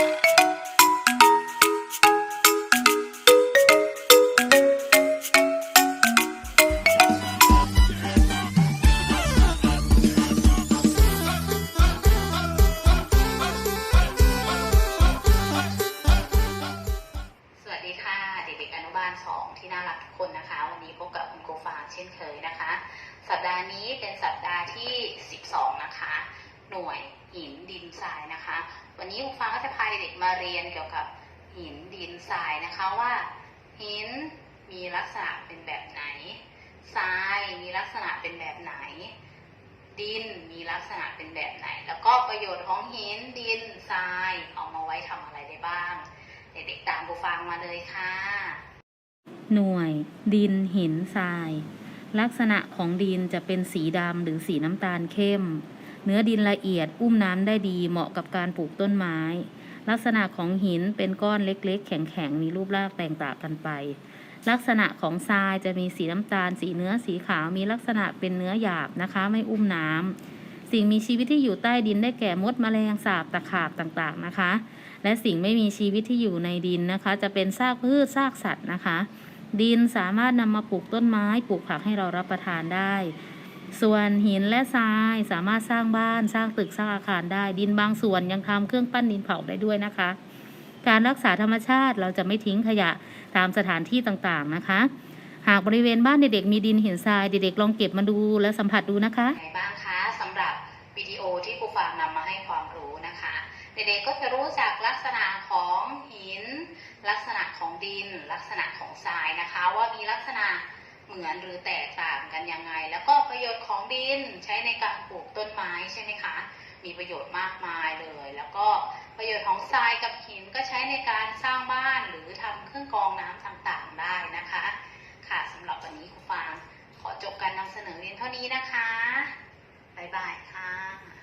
สวัสดีค่ะเด็กๆอนุบาล2ที่น่ารักทุกคนนะคะวันนี้พบกับคุณโกฟางเช่นเคยนะคะ สัปดาห์นี้เป็นสัปดาห์ที่ 12 นะคะ หน่วยหินดินทรายนะคะ วันนี้คุณฟางก็จะพาเด็กมาเรียนเกี่ยวกับหินดินทรายนะคะว่าหินมีลักษณะเป็นแบบไหนทรายมีลักษณะเป็นแบบไหน ดินมีลักษณะเป็นแบบไหน แล้วก็ประโยชน์ของหินดินทรายเอามาไว้ทำอะไรได้บ้าง เด็กๆตามบูฟังมาเลยค่ะ หน่วย ดินหินทราย ลักษณะของดินจะเป็นสีดำหรือสีน้ำตาลเข้ม เนื้อดินละเอียดอุ้มน้ำได้ดีเหมาะกับการปลูกต้นไม้ ลักษณะของหินเป็นก้อนเล็กๆ แข็งๆ มีรูปร่างแตกต่างกันไป ลักษณะของทรายจะมีสีน้ำตาล สีเนื้อสีขาวมีลักษณะเป็นเนื้อหยาบนะคะ ไม่อุ้มน้ำสิ่งมีชีวิตที่อยู่ใต้ดินได้แก่มดแมลงสาบตะขาบต่างๆนะคะ และสิ่งไม่มีชีวิตที่อยู่ในดินนะคะ จะเป็นซากพืชซากสัตว์นะคะ ดินสามารถนำมาปลูกต้นไม้ปลูกผักให้เรารับประทานได้ ส่วนหินและทรายสามารถสร้างบ้านสร้างตึกสร้างอาคารได้ ดินบางส่วนยังทำเครื่องปั้นดินเผาได้ด้วยนะคะ การรักษาธรรมชาติเราจะไม่ทิ้งขยะตามสถานที่ต่างๆนะคะ หากบริเวณบ้านเด็กๆมีดินหินทรายเด็กๆลองเก็บมาดูและสัมผัสดูนะคะไงบ้างคะสำหรับวิดีโอที่ครูฟางนำมาให้ความรู้นะคะ เด็กๆก็จะรู้จักลักษณะของหิน ลักษณะของดิน ลักษณะของทรายนะคะ ว่ามีลักษณะ เหมือนหรือแตกต่างกันยังไง แล้วก็ประโยชน์ของดินใช้ในการปลูกต้นไม้ใช่ไหมคะ มีประโยชน์มากมายเลย แล้วก็ประโยชน์ของทรายกับหินก็ใช้ในการสร้างบ้านหรือทำเครื่องกรองน้ำต่างๆได้นะคะ ค่ะสำหรับวันนี้ครูฟางขอจบการนำเสนอเรียนเท่านี้นะคะบ๊ายบายค่ะ